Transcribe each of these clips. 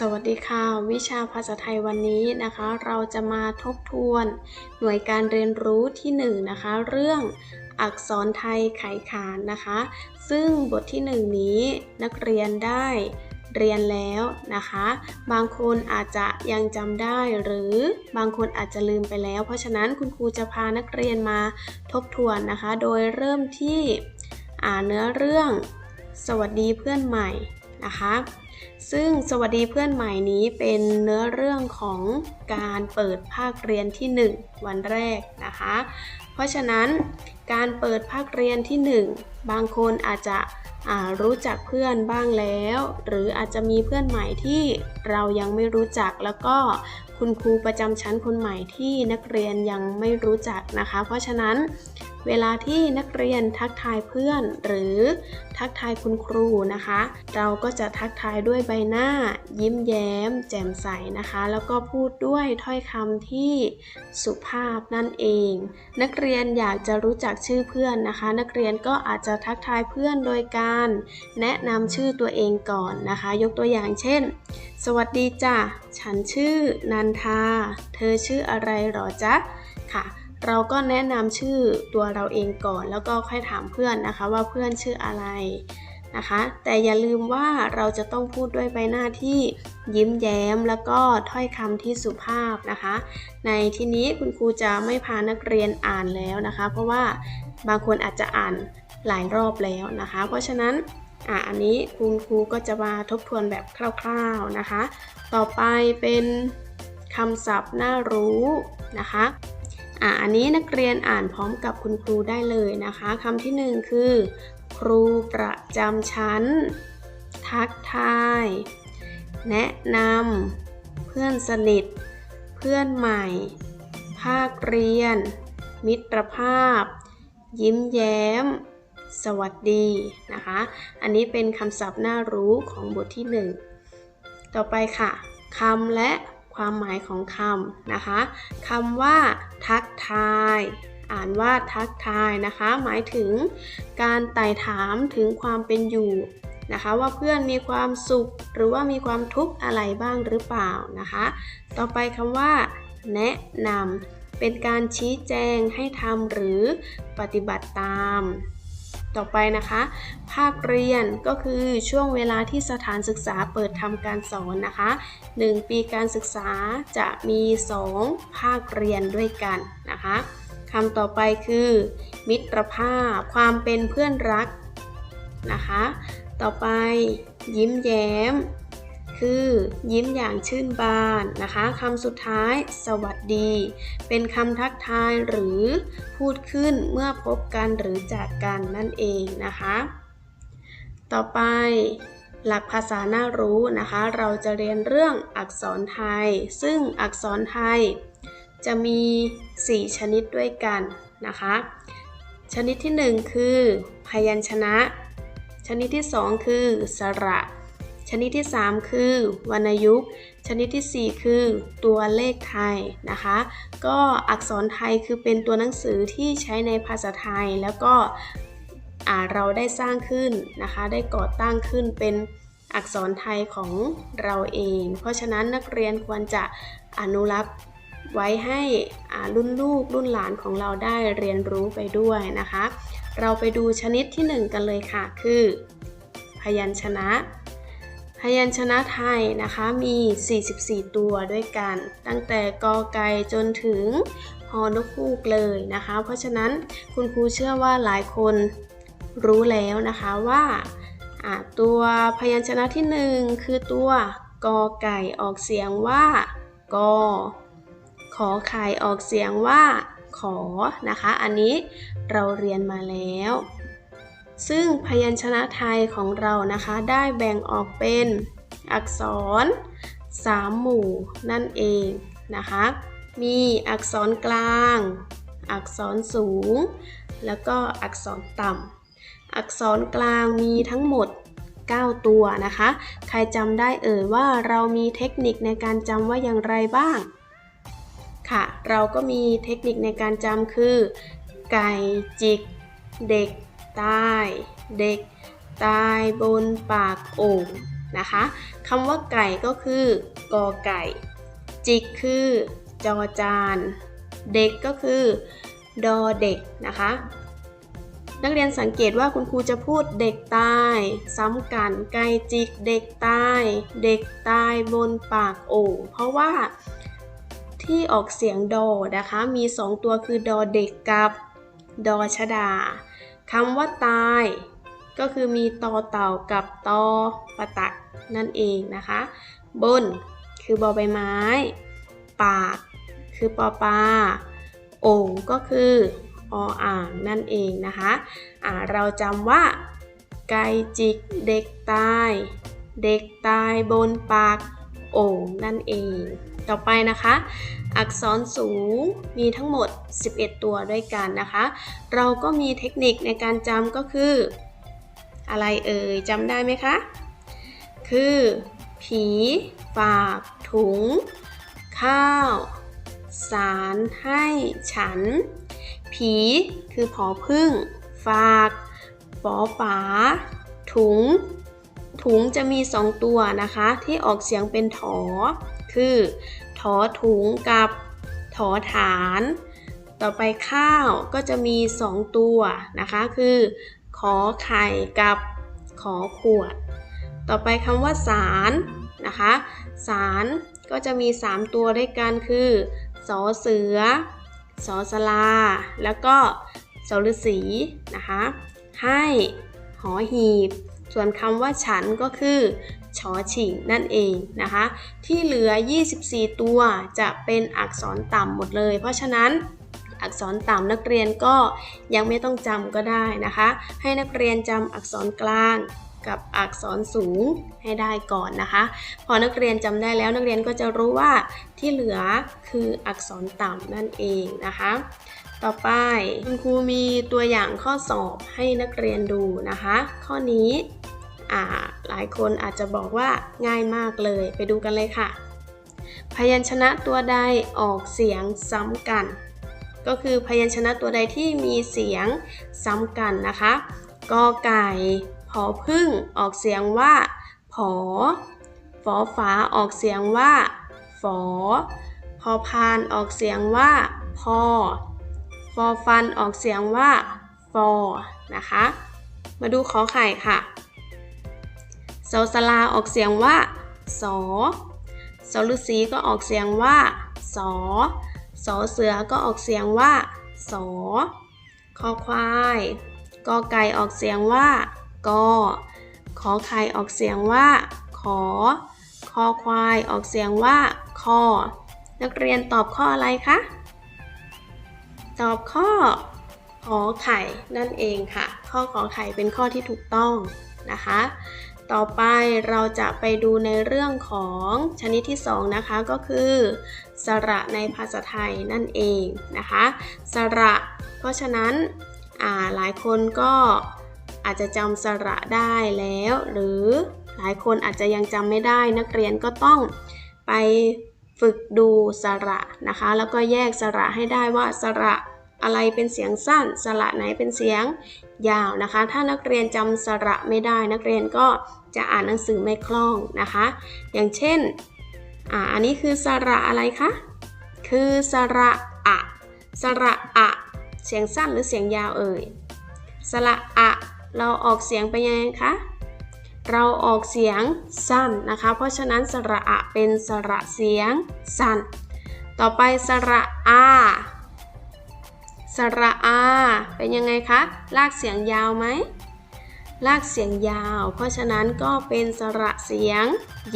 สวัสดีค่ะ วิชาภาษาไทยวันนี้นะคะ เราจะมาทบทวนหน่วยการเรียนรู้ที่1นงนะคะ เรื่องอักษรไทยไขขานนะคะ ซึ่งบทที่1นี้นักเรียนได้เรียนแล้วนะคะ บางคนอาจจะยังจำได้หรือบางคนอาจจะลืมไปแล้ว เพราะฉะนั้นคุณครูจะพานักเรียนมาทบทวนนะคะ โดยเริ่มที่อ่านเนื้อเรื่องสวัสดีเพื่อนใหม่นะคะ ซึ่งสวัสดีเพื่อนใหม่นี้เป็นเนื้อเรื่องของการเปิดภาคเรียนที่ 1 วันแรกนะคะ เพราะฉะนั้นการเปิดภาคเรียนที่ 1 บางคนอาจจะรู้จักเพื่อนบ้างแล้ว หรืออาจจะมีเพื่อนใหม่ที่เรายังไม่รู้จักแล้วก็คุณครูประจำชั้นคนใหม่ที่นักเรียนยังไม่รู้จักนะคะ เพราะฉะนั้น เวลาที่นักเรียนทักทายเพื่อน หรือทักทายคุณครูนะคะ เราก็จะทักทายด้วยใบหน้า ยิ้มแย้ม แจ่มใสนะคะ แล้วก็พูดด้วยถ้อยคำที่สุภาพนั่นเอง นักเรียนอยากจะรู้จักชื่อเพื่อนนะคะ นักเรียนก็อาจจะทักทายเพื่อนโดยการ แนะนำชื่อตัวเองก่อนนะคะ ยกตัวอย่างเช่น สวัสดีจ้ะฉันชื่อนันทา เธอชื่ออะไรหรอจ๊ะค่ะ เราก็แนะนำชื่อตัวเราเองก่อน แล้วก็ค่อยถามเพื่อนนะคะว่าเพื่อนชื่ออะไรนะคะ แต่อย่าลืมว่าเราจะต้องพูดด้วยใบหน้าที่ยิ้มแย้ม แล้วก็ถ้อยคำที่สุภาพนะคะ ในที่นี้คุณครูจะไม่พานักเรียนอ่านแล้วนะคะ เพราะว่าบางคนอาจจะอ่านหลายรอบแล้วนะคะ เพราะฉะนั้นอะอันนี้คุณครูก็จะมาทบทวนแบบคร่าวๆนะคะ ต่อไปเป็นคำศัพท์น่ารู้นะคะ อะอันนี้นักเรียนอ่านพร้อมกับคุณครูได้เลยนะคะคำที่หนึ่งคือ ครูประจำชั้น ทักทาย แนะนำเพื่อนสนิท เพื่อนใหม่ ภาคเรียน มิตรภาพ ยิ้มแย้ม สวัสดีนะคะ อันนี้เป็นคำศัพท์น่ารู้ของบทที่1ต่อไปค่ะคำและ ความหมายของคำนะคะคำว่า ทักทาย อ่านว่าทักทายนะคะ หมายถึงการไต่ถามถึงความเป็นอยู่นะคะว่าเพื่อนมีความสุขหรือว่ามีความทุกข์อะไรบ้างหรือเปล่านะคะ ต่อไปคำว่า แนะนำเป็นการชี้แจงให้ทำหรือปฏิบัติตาม ต่อไปนะคะ ภาคเรียนก็คือช่วงเวลาที่สถานศึกษาเปิดทำการสอนนะคะ 1 ปีการศึกษาจะมี 2 ภาคเรียนด้วยกันนะคะคำต่อไปคือ มิตรภาพความเป็นเพื่อนรักนะคะ ต่อไปยิ้มแย้ม คือ ยิ้มอย่างชื่นบานนะคะคำสุดท้ายสวัสดี เป็นคำทักทายหรือพูดขึ้นเมื่อพบกันหรือจากกันนั่นเองนะคะ ต่อไปหลักภาษาน่ารู้นะคะ เราจะเรียนเรื่องอักษรไทย ซึ่งอักษรไทย จะมี 4 ชนิดด้วยกันนะคะ ชนิดที่ 1 คือ พยัญชนะ ชนิดที่ 2 คือ สระ ชนิดที่ 3 คือ วรรณยุกต์ ชนิดที่ 4 คือ ตัวเลขไทยนะคะ ก็อักษรไทยคือเป็นตัวหนังสือที่ใช้ในภาษาไทยแล้วก็เราได้สร้างขึ้นนะคะ ได้ก่อตั้งขึ้นเป็นอักษรไทยของเราเอง เพราะฉะนั้นนักเรียนควรจะอนุรักษ์ไว้ให้รุ่นลูกรุ่นหลานของเราได้เรียนรู้ไปด้วยนะคะ เราไปดูชนิดที่ 1 กันเลยค่ะ คือ พยัญชนะ พยัญชนะไทยนะคะมี 44 ตัวด้วยกัน ตั้งแต่กอไก่จนถึงฮอนกฮูกเลยนะคะ เพราะฉะนั้นคุณครูเชื่อว่าหลายคนรู้แล้วนะคะว่าตัวพยัญชนะที่หนึ่งคือตัวกอไก่ออกเสียงว่ากอขอไข่ออกเสียงว่าขอนะคะ อันนี้เราเรียนมาแล้ว ซึ่งพยัญชนะไทยของเรานะคะ ได้แบ่งออกเป็นอักษร 3 หมู่นั่นเองนะคะ มีอักษรกลาง อักษรสูง แล้วก็อักษรต่ำ อักษรกลางมีทั้งหมด 9 ตัวนะคะ ใครจำได้เอ่ยว่าเรามีเทคนิคในการจำว่าอย่างไรบ้าง ค่ะ เราก็มีเทคนิคในการจำคือ ไก่จิก เด็ก ตายเด็กตายบนปากโอ่งนะคะคำว่าไก่ก็คือกอไก่ จิกคือจอจาน เด็กก็คือ ดอเด็กนะคะ นักเรียนสังเกตว่าคุณครูจะพูดเด็กตาย ซ้ำกันไก่จิกเด็กตาย เด็กตายบนปากโอ่งเพราะว่าที่ออกเสียงดอนะคะ มี 2 ตัวคือดอเด็กกับดอชดา คำว่าตาย ก็คือมีตอเต่ากับตอปะตักนั่นเองนะคะ บน คือบอใบไม้ ปาก คือปอปลาโอ่งก็คือออ่างนั่นเองนะคะะเราจำว่า ไก่จิกเด็กตาย เด็กตายบนปากโอ่งนั่นเอง ต่อไปนะคะ อักษรสูงมีทั้งหมด 11 ตัวด้วยกันนะคะ เราก็มีเทคนิคในการจำก็คือ อะไรเอ่ยจำได้ไหมคะ คือ ผี ฝาก ถุง ข้าว สารให้ฉัน ผีคือผอพึ่ง ฝากฝอฝา ถุง ถุงจะมีสองตัวนะคะ ที่ออกเสียงเป็นถอ คือ ถอถุงกับถอฐาน ต่อไปข้าวก็จะมีสองตัวนะคะ คือขอไข่กับขอขวด ต่อไปคำว่าสารนะคะสารก็จะมี 3 ตัวด้วยกันคือสอเสือสอสลา แล้วก็สฤษีนะคะ ให้หอหีบ ส่วนคำว่าฉันก็คือ ชอฉิงนั่นเองนะคะ ที่เหลือ 24 ตัวจะเป็นอักษรต่ำหมดเลย เพราะฉะนั้นอักษรต่ำนักเรียนก็ยังไม่ต้องจำก็ได้นะคะ ให้นักเรียนจำอักษรกลางกับอักษรสูงให้ได้ก่อนนะคะ พอนักเรียนจำได้แล้วนักเรียนก็จะรู้ว่าที่เหลือคืออักษรต่ำนั่นเองนะคะ ต่อไปคุณครูมีตัวอย่างข้อสอบให้นักเรียนดูนะคะ ข้อนี้ หลายคนอาจจะบอกว่าง่ายมากเลยไปดูกันเลยค่ะ พยัญชนะตัวใดออกเสียงซ้ำกัน ก็คือพยัญชนะตัวใดที่มีเสียงซ้ำกันนะคะกอไก่ผอพึ่งออกเสียงว่าผอฝอฝาออกเสียงว่าฝอพอพานออกเสียงว่าพอฟอฟันออกเสียงว่าฟอนะคะ มาดูขอไข่ค่ะ เสาสลาออกเสียงว่าสอสอฤษีก็ออกเสียงว่าสอสอเสือก็ออกเสียงว่าสอคอควายกอไก่ออกเสียงว่ากอขอไข่ออกเสียงว่า ขอ คอควายออกเสียงว่า คอ นักเรียนตอบข้ออะไรคะ ตอบข้อ ขอไข่นั่นเองค่ะ ข้อขอไข่เป็นข้อที่ถูกต้องนะคะ ต่อไปเราจะไปดูในเรื่องของชนิดที่ 2 นะคะก็คือ สระในภาษาไทยนั่นเองนะคะ สระ เพราะฉะนั้นหลายคนก็อาจจะจำสระได้แล้ว หรือหลายคนอาจจะยังจำไม่ได้ นักเรียนก็ต้องไปฝึกดูสระนะคะ แล้วก็แยกสระให้ได้ว่าสระ อะไรเป็นเสียงสั้น สระไหนเป็นเสียงยาวนะคะ ถ้านักเรียนจำสระไม่ได้ นักเรียนก็จะอ่านหนังสือไม่คล่องนะคะ อย่างเช่นอ่าอันนี้คือสระอะไรคะ คือสระอะสระอะเสียงสั้นหรือเสียงยาวเอ่ย สระอะเราออกเสียงไปยังไงคะ เราออกเสียงสั้นนะคะ เพราะฉะนั้นสระอะเป็นสระเสียงสั้น ต่อไปสระอา สระอา เป็นยังไงคะ ลากเสียงยาวไหม ลากเสียงยาว เพราะฉะนั้นก็เป็นสระเสียง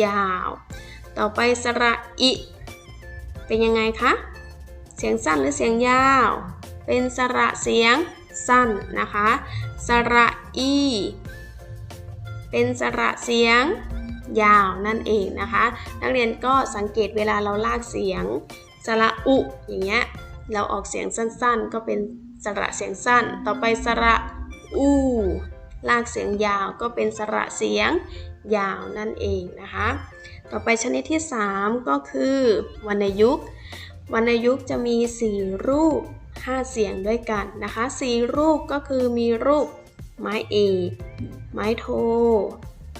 ยาว ต่อไปสระอิ เป็นยังไงคะ เสียงสั้นหรือเสียงยาว เป็นสระเสียงสั้นนะคะ สระอี เป็นสระเสียงยาวนั่นเองนะคะ นักเรียนก็สังเกตเวลาเราลากเสียง สระอุ อย่างเงี้ย เราออกเสียงสั้นๆ ก็เป็นสระเสียงสั้น ต่อไปสระอูลากเสียงยาวก็เป็นสระเสียงยาวนั่นเองนะคะ ต่อไปชนิดที่ 3 ก็คือวรรณยุกต์วรรณยุกต์จะมี 4 รูป 5 เสียงด้วยกันนะคะ4รูปก็คือมีรูป ไม้เอกไม้โท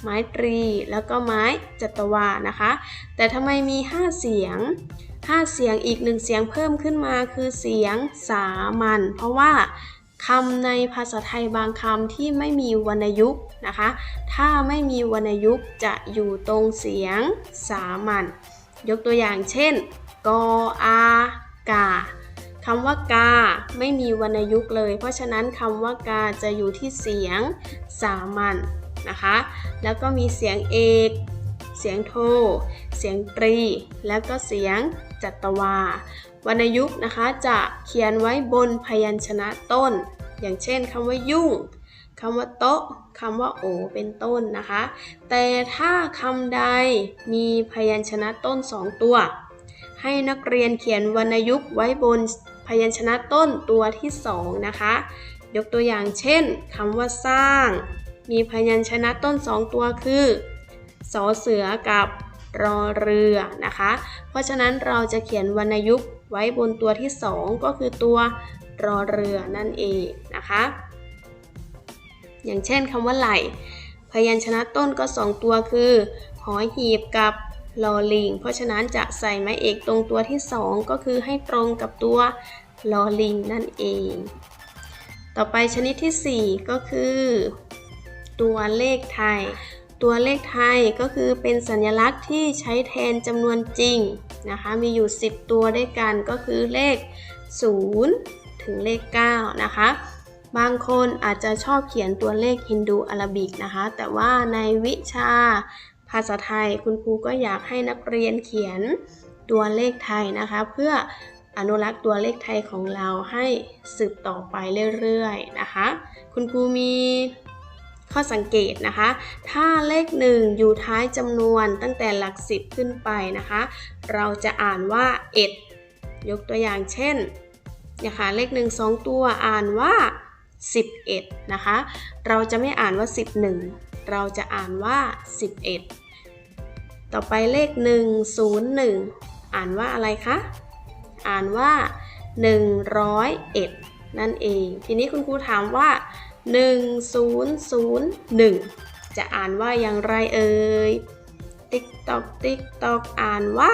ไม้ตรี แล้วก็ไม้จัตวานะคะ แต่ทำไมมี 5 เสียง 5เสียงอีกหนึ่งเสียงเพิ่มขึ้นมาคือเสียงสามัญเพราะว่าคำในภาษาไทยบางคำที่ไม่มีวรรณยุกต์นะคะ ถ้าไม่มีวรรณยุกต์จะอยู่ตรงเสียงสามัญ ยกตัวอย่างเช่น กออากาคำว่ากาไม่มีวรรณยุกต์เลย เพราะฉะนั้นคำว่ากาจะอยู่ที่เสียงสามัญนะคะ แล้วก็มีเสียงเอก เสียงโท เสียงตรี แล้วก็เสียง จัตวา วรรณยุกต์นะคะจะเขียนไว้บนพยัญชนะต้น อย่างเช่นคำว่ายุ่งคำว่าโต๊ะคำว่าโอ เป็นต้นนะคะ แต่ถ้าคำใดมีพยัญชนะต้นสองตัว ให้นักเรียนเขียนวรรณยุกต์ไว้บนพยัญชนะต้นตัวที่สองนะคะ ยกตัวอย่างเช่นคำว่าสร้าง มีพยัญชนะต้นสองตัวคือสอเสือกับ รอเรือนะคะ เพราะฉะนั้นเราจะเขียนวรรณยุกต์ไว้บนตัวที่สองก็คือตัวรอเรือนั่นเองนะคะ อย่างเช่นคำว่าไหล พยัญชนะต้นก็สองตัวคือหอหีบกับลอลิง เพราะฉะนั้นจะใส่ไม้เอกตรงตัวที่สองก็คือให้ตรงกับตัวลอลิงนั่นเอง ต่อไปชนิดที่สี่ก็คือ ตัวเลขไทย ตัวเลขไทยก็คือเป็นสัญลักษณ์ที่ใช้แทนจำนวนจริงนะคะมีอยู่ 10 ตัวด้วยกันก็คือเลข 0 ถึงเลข 9 นะคะ บางคนอาจจะชอบเขียนตัวเลขฮินดูอาราบิกนะคะ แต่ว่าในวิชาภาษาไทยคุณครูก็อยากให้นักเรียนเขียนตัวเลขไทยนะคะ เพื่ออนุรักษ์ตัวเลขไทยของเราให้สืบต่อไปเรื่อยๆนะคะ คุณครูมี ข้อสังเกตนะคะ ถ้าเลขหนึ่งอยู่ท้ายจำนวนตั้งแต่หลักสิบขึ้นไปนะคะ เราจะอ่านว่าเอ็ดยกตัวอย่างเช่นนะคะเลขหนึ่งสองตัวอ่านว่า 11 นะคะ เราจะไม่อ่านว่า 11 เราจะอ่านว่า 11 ต่อไปเลข 101 อ่านว่าอะไรคะ อ่านว่า 101 นั่นเอง ทีนี้คุณครูถามว่า 1001 จะอ่านว่าอย่างไรเอ่ย ติ๊กตอกติ๊กตอกอ่านว่า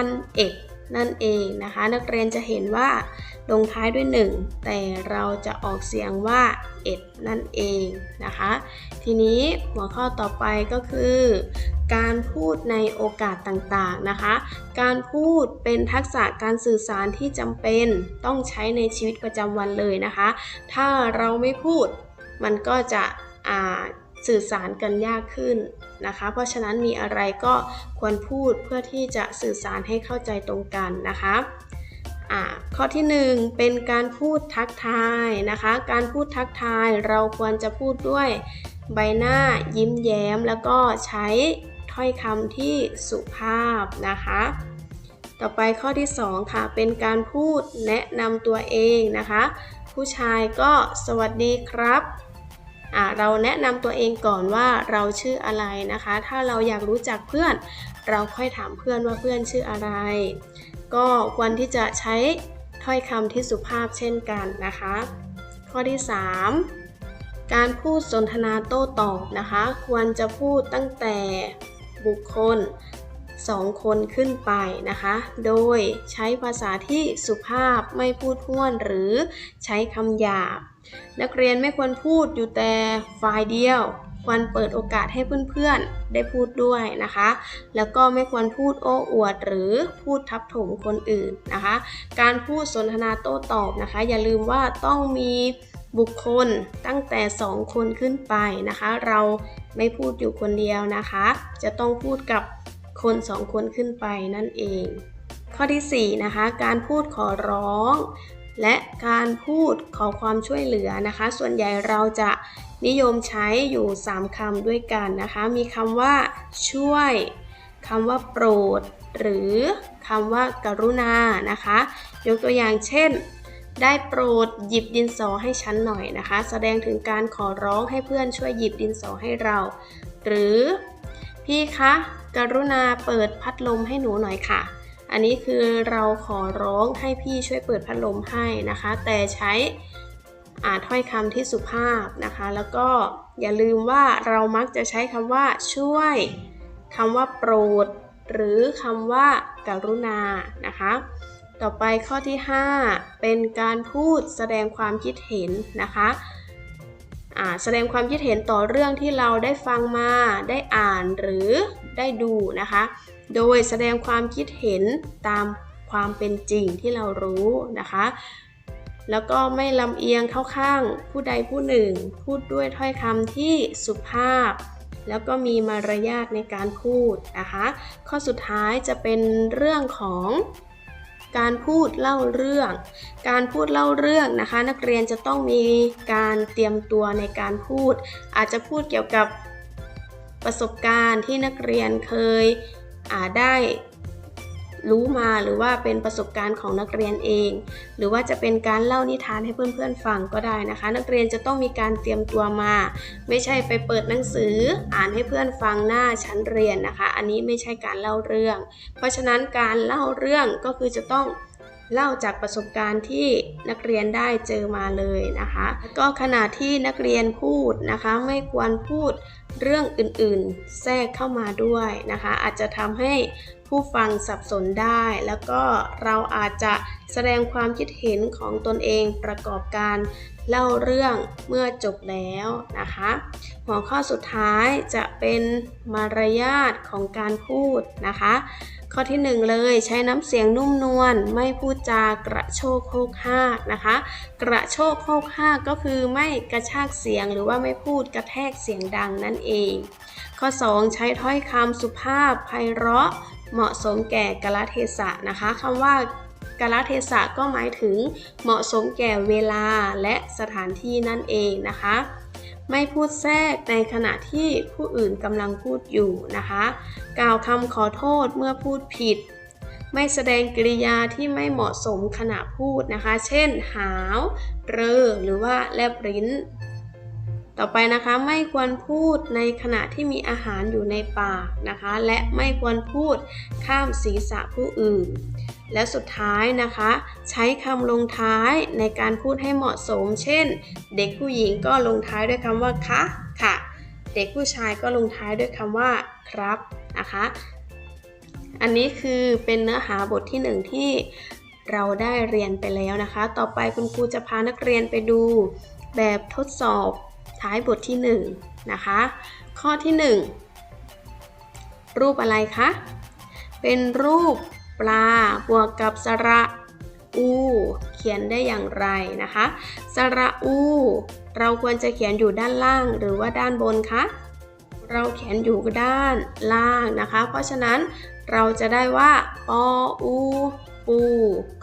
1,001นั่นเองนะคะ นักเรียนจะเห็นว่า ลงท้ายด้วย 1 แต่เราจะออกเสียงว่าเอ็ดนั่นเองนะคะ ทีนี้หัวข้อต่อไปก็คือ การพูดในโอกาสต่างๆนะคะ การพูดเป็นทักษะการสื่อสารที่จำเป็นต้องใช้ในชีวิตประจำวันเลยนะคะ ถ้าเราไม่พูดมันก็จะสื่อสารกันยากขึ้นนะคะ เพราะฉะนั้นมีอะไรก็ควรพูดเพื่อที่จะสื่อสารให้เข้าใจตรงกันนะคะ ข้อที่ 1 เป็นการพูดทักทายนะคะ การพูดทักทายเราควรจะพูดด้วยใบหน้ายิ้มแย้ม แล้วก็ใช้ถ้อยคำที่สุภาพนะคะ ต่อไปข้อที่ 2 ค่ะ เป็นการพูดแนะนำตัวเองนะคะ ผู้ชายก็สวัสดีครับเราแนะนำตัวเองก่อนว่าเราชื่ออะไรนะคะ ถ้าเราอยากรู้จักเพื่อน เราค่อยถามเพื่อนว่าเพื่อนชื่ออะไร ก็ควรที่จะใช้ถ้อยคำที่สุภาพเช่นกันนะคะ ข้อที่ 3 การพูดสนทนาโต้ตอบนะคะ ควรจะพูดตั้งแต่บุคคล 2 คนขึ้นไปนะคะ โดยใช้ภาษาที่สุภาพไม่พูดห้วนหรือใช้คำหยาบ นักเรียนไม่ควรพูดอยู่แต่ฝ่ายเดียว ควรเปิดโอกาสให้เพื่อนๆ ได้พูดด้วยนะคะ แล้วก็ไม่ควรพูดโอ้อวด หรือพูดทับถมคนอื่นนะคะ การพูดสนทนาโต้ตอบนะคะ อย่าลืมว่าต้องมีบุคคลตั้งแต่ 2 คนขึ้นไปนะคะ เราไม่พูดอยู่คนเดียวนะคะ จะต้องพูดกับคน 2 คนขึ้นไปนั่นเอง ข้อที่4นะคะ การพูดขอร้อง และการพูดขอความช่วยเหลือนะคะ ส่วนใหญ่เราจะนิยมใช้อยู่ 3คำด้วยกันนะคะ มีคำว่าช่วยคำว่าโปรด หรือคำว่ากรุณานะคะ ยกตัวอย่างเช่น ได้โปรดหยิบดินสอให้ฉันหน่อยนะคะ แสดงถึงการขอร้องให้เพื่อนช่วยหยิบดินสอให้เรา หรือพี่คะกรุณาเปิดพัดลมให้หนูหน่อยค่ะ อันนี้คือเราขอร้องให้พี่ช่วยเปิดพัดลมให้นะคะ แต่ใช้อ่าถ้อยคำที่สุภาพนะคะ แล้วก็อย่าลืมว่าเรามักจะใช้คำว่าช่วยคำว่าโปรด หรือคำว่าการุณานะคะ ต่อไปข้อที่ 5 เป็นการพูดแสดงความคิดเห็นนะคะแสดงความคิดเห็นต่อเรื่องที่เราได้ฟังมา ได้อ่านหรือได้ดูนะคะ โดยแสดงความคิดเห็นตามความเป็นจริงที่เรารู้นะคะ แล้วก็ไม่ลำเอียงเข้าข้างผู้ใดผู้หนึ่ง พูดด้วยถ้อยคำที่สุภาพ แล้วก็มีมารยาทในการพูดนะคะ ข้อสุดท้ายจะเป็นเรื่องของการพูดเล่าเรื่อง การพูดเล่าเรื่องนะคะ นักเรียนจะต้องมีการเตรียมตัวในการพูด อาจจะพูดเกี่ยวกับประสบการณ์ที่นักเรียนเคย ได้รู้มาหรือว่าเป็นประสบการณ์ของนักเรียนเอง หรือว่าจะเป็นการเล่านิทานให้เพื่อนๆฟังก็ได้นะคะ นักเรียนจะต้องมีการเตรียมตัวมา ไม่ใช่ไปเปิดหนังสืออ่านให้เพื่อนฟังหน้าชั้นเรียนนะคะ อันนี้ไม่ใช่การเล่าเรื่อง เพราะฉะนั้นการเล่าเรื่องก็คือจะต้องเล่าจากประสบการณ์ที่นักเรียนได้เจอมาเลยนะคะ ก็ขณะที่นักเรียนพูดนะคะ ไม่ควรพูด เรื่องอื่นๆ แทรกเข้ามาด้วยนะคะ อาจจะทำให้ผู้ฟังสับสนได้ แล้วก็เราอาจจะแสดงความคิดเห็นของตนเองประกอบการเล่าเรื่องเมื่อจบแล้วนะคะ หัวข้อสุดท้ายจะเป็นมารยาทของการพูดนะคะ ข้อที่หนึ่งเลยใช้น้ำเสียงนุ่มนวลไม่พูดจากระโชกโคกฮากนะคะ กระโชกโคกฮากก็คือไม่กระชากเสียงหรือว่าไม่พูดกระแทกเสียงดังนั่นเอง ข้อ 2 ใช้ถ้อยคำสุภาพไพเราะ เหมาะสมแก่กาลเทศะนะคะคำว่ากาลเทศะก็หมายถึงเหมาะสมแก่เวลาและสถานที่นั่นเองนะคะ ไม่พูดแทรกในขณะที่ผู้อื่นกำลังพูดอยู่นะคะ กล่าวคำขอโทษเมื่อพูดผิด ไม่แสดงกริยาที่ไม่เหมาะสมขณะพูดนะคะ เช่น หาว เรอ หรือว่าแลบลิ้น ต่อไปนะคะไม่ควรพูดในขณะที่มีอาหารอยู่ในปากนะคะ และไม่ควรพูดข้ามศีรษะผู้อื่น และสุดท้ายนะคะ ใช้คำลงท้ายในการพูดให้เหมาะสม เช่น เด็กผู้หญิงก็ลงท้ายด้วยคำว่าคะค่ะ เด็กผู้ชายก็ลงท้ายด้วยคำว่าครับนะคะ อันนี้คือเป็นเนื้อหาบทที่หนึ่งที่เราได้เรียนไปแล้วนะคะ ต่อไปคุณครูจะพานักเรียนไปดูแบบทดสอบ ท้ายบทที่ 1 นะคะ ข้อที่ 1 รูปอะไรคะ เป็นรูปปลาบวกกับสระอู เขียนได้อย่างไรนะคะ สระอู เราควรจะเขียนอยู่ด้านล่างหรือว่าด้านบนคะ เราเขียนอยู่ด้านล่างนะคะ เพราะฉะนั้นเราจะได้ว่าปออูปู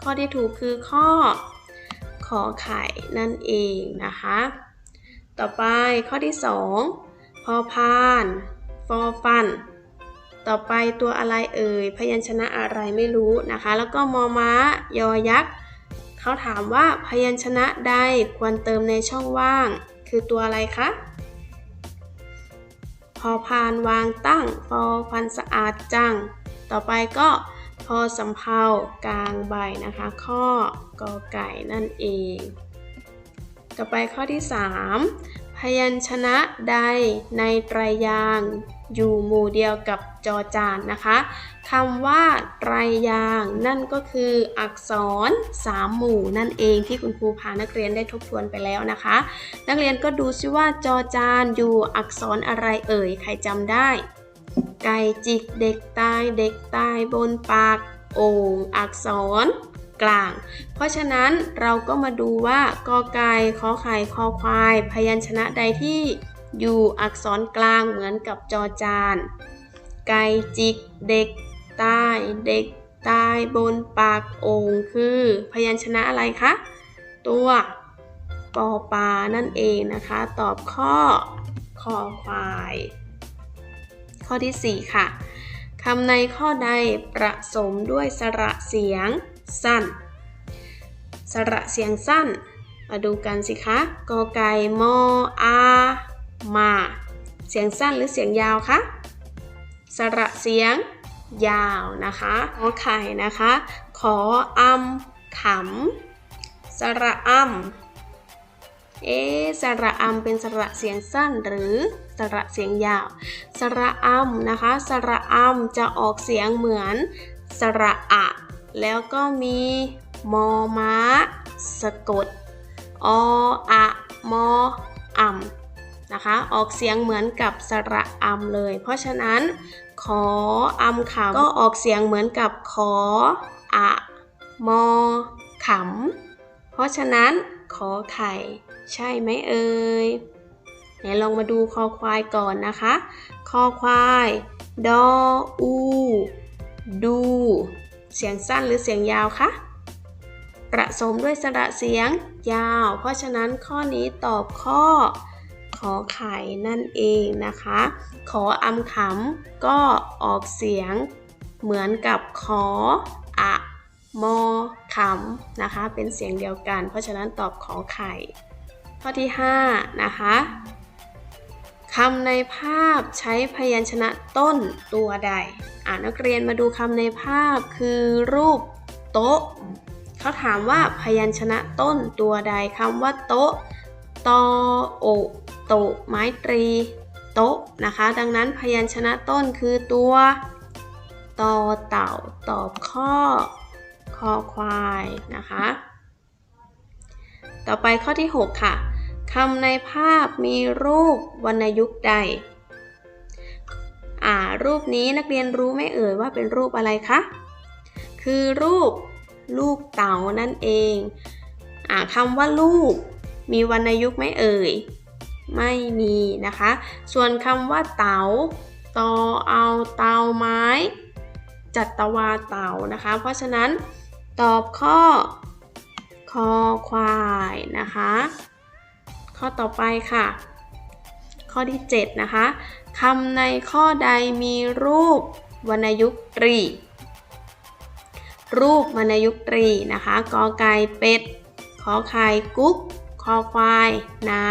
ข้อที่ถูกคือข้อขอไข่นั่นเองนะคะ ต่อไปข้อที่ 2 พอพานฟอฟัน ต่อไปตัวอะไรเอ่ย พยัญชนะอะไรไม่รู้นะคะ แล้วก็มอม้ายอยักษ์เขาถามว่าพยัญชนะใดควรเติมในช่องว่าง คือตัวอะไรคะพอพานวางตั้งฟอฟันสะอาดจัง ต่อไปก็พอสำเพากลางใบนะคะ ข้อกอไก่นั่นเอง ต่อไปข้อที่ 3 พยัญชนะใดในไตรยางอยู่หมู่เดียวกับจอจานนะคะคำว่าไตรยางนั่นก็คืออักษรสามหมู่นั่นเองที่คุณครูพานักเรียนได้ทบทวนไปแล้วนะคะ นักเรียนก็ดูซิว่าจอจานอยู่อักษรอะไรเอ่ยใครจำได้ ไก่จิกเด็กตายเด็กตายบนปากโอ่งอักษร กลาง เพราะฉะนั้นเราก็มาดูว่ากอไก่ขอไข่คอควาย พยัญชนะใดที่อยู่อักษรกลางเหมือนกับจอจาน ไก่จิกเด็กตายเด็กตายบนปากโอ่งคือ พยัญชนะอะไรคะ ตัวปอปานั่นเองนะคะ ตอบข้อคอควาย ข้อที่ 4 ค่ะคำในข้อใดประสมด้วยสระเสียง สั้น สระเสียงสั้น มาดูกันสิคะ กอไก่ มออามา เสียงสั้นหรือเสียงยาวคะ สระเสียงยาวนะคะขอไข่นะคะ ขออำขำ สระอเอสระอำเป็นสระเสียงสั้นหรือสระเสียงยาว สระอำนะคะ สระอำจะออกเสียงเหมือนสระอะ แล้วก็มีมอม้า สะกด ออะมออ่ำนะคะ ออกเสียงเหมือนกับสระอำเลย เพราะฉะนั้นขออำขำก็ออกเสียงเหมือนกับขออะมอขำเพราะฉะนั้นขอไข่ ใช่ไหมเอ่ยไหนลองมาดูคอควายก่อนนะคะ คอควาย ดออู ดู เสียงสั้นหรือเสียงยาวคะ ประสมด้วยสระเสียงยาว เพราะฉะนั้นข้อนี้ตอบข้อ ขอไข่นั่นเองนะคะ ขออำขำก็ออกเสียงเหมือนกับขออะมอขำนะคะ เป็นเสียงเดียวกัน เพราะฉะนั้นตอบขอไข่ ข้อที่ 5 นะคะ คำในภาพใช้พยัญชนะต้นตัวใด อ่านักเรียนมาดูคำในภาพคือรูปโต๊ะ เขาถามว่าพยัญชนะต้นตัวใดคำว่าโต๊ะตอโอโตไม้ตรีโต๊ะนะคะ ดังนั้นพยัญชนะต้นคือตัวตอเต่าตอบข้อคอควายนะคะ ต่อไปข้อที่ 6 ค่ะ คำในภาพมีรูปวรรณยุกต์ใด อ่า รูปนี้นักเรียนรู้ไหมเอ่ยว่าเป็นรูปอะไรคะ คือรูปลูกเต๋านั่นเอง อ่าคำว่าลูก มีวรรณยุกต์ไหมเอ่ย ไม่มีนะคะ ส่วนคำว่าเต๋าตอเอาเตาไม้ จัตวาเต๋านะคะ เพราะฉะนั้นตอบข้อคอควายนะคะ ข้อต่อไปค่ะ ข้อที่ 7 นะคะคำในข้อใดมีรูปวรรณยุกตรี รูปวรรณยุกตรีนะคะกอไก่เป็ดขอไข่กุ๊กคอควาย น้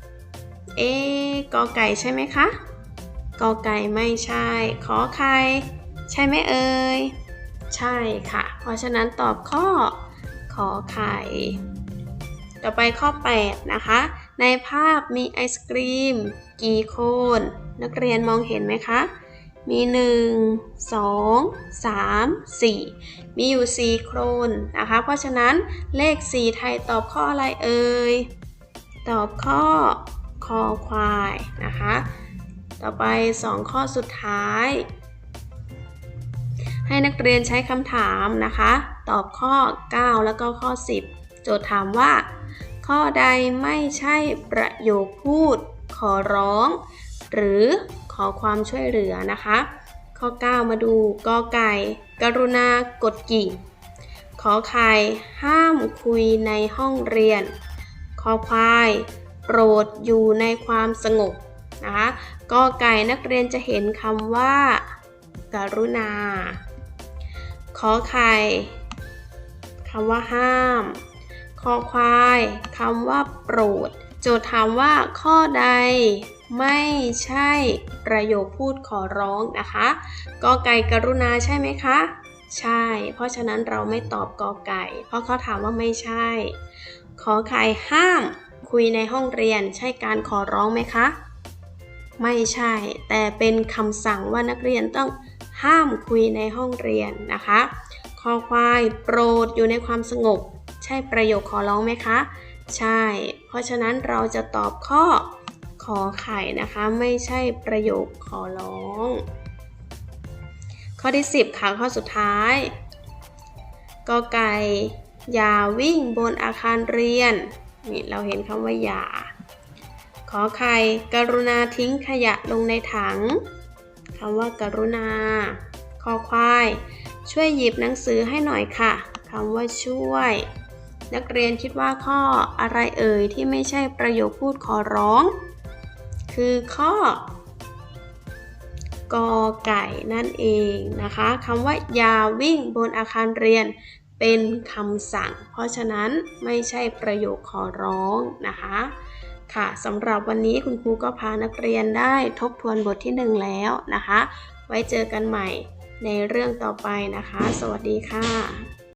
ำเอกอไก่ใช่ไหมคะกอไก่ไม่ใช่ ขอไข่ใช่ไหมเอ่ย ใช่ค่ะ เพราะฉะนั้นตอบข้อขอไข่ ต่อไปข้อ 8 นะคะ ในภาพมีไอศกรีม กี่โคน นักเรียนมองเห็นไหมคะ มี 1 2 3 4 มีอยู่ 4 โครนนะคะ เพราะฉะนั้นเลข 4 ไทยตอบข้ออะไรเอ่ย ตอบข้อคอควายนะคะ ต่อไป 2 ข้อสุดท้าย ให้นักเรียนใช้คำถามนะคะ ตอบข้อ 9 แล้วก็ข้อ 10 โจทย์ถามว่า ข้อใดไม่ใช่ประโยคพูด ขอร้อง หรือขอความช่วยเหลือนะคะ ข้อ 9 มาดูกอไก่ กรุณากดกิ่ง ขอไข่ห้ามคุยในห้องเรียน ขอควาย โปรดอยู่ในความสงบนะคะกอไก่นักเรียนจะเห็นคำว่า กรุณา ขอไข่คำว่าห้าม คอควายคำว่าโปรด โจทย์ถามว่าข้อใดไม่ใช่ประโยคพูดขอร้องนะคะกอไก่กรุณาใช่ไหมคะ ใช่ เพราะฉะนั้นเราไม่ตอบกอไก่ เพราะเขาถามว่าไม่ใช่ ขอไข่ห้าม คุยในห้องเรียนใช่การขอร้องไหมคะ ไม่ใช่ แต่เป็นคำสั่งว่านักเรียนต้องห้ามคุยในห้องเรียนนะคะ คอควายโปรดอยู่ในความสงบ ใช่ประโยคขอร้องไหมคะ ใช่ เพราะฉะนั้นเราจะตอบข้อขอไข่นะคะ ไม่ใช่ประโยคขอร้อง ข้อที่ 10 ค่ะ ข้อสุดท้ายกอไก่อย่าวิ่งบนอาคารเรียนนี่เราเห็นคำว่าอย่า ขอไข่กรุณาทิ้งขยะลงในถังคำว่ากรุณาขอควาย ช่วยหยิบหนังสือให้หน่อยค่ะ คำว่าช่วย นักเรียนคิดว่าข้ออะไรเอ่ยที่ไม่ใช่ประโยคพูดขอร้อง คือข้อกอไก่นั่นเองนะคะคำว่าอย่าวิ่งบนอาคารเรียนเป็นคำสั่ง เพราะฉะนั้นไม่ใช่ประโยคขอร้องนะคะ ค่ะสำหรับวันนี้คุณครูก็พานักเรียนได้ทบทวนบทที่ 1 แล้วนะคะ ไว้เจอกันใหม่ในเรื่องต่อไปนะคะ สวัสดีค่ะ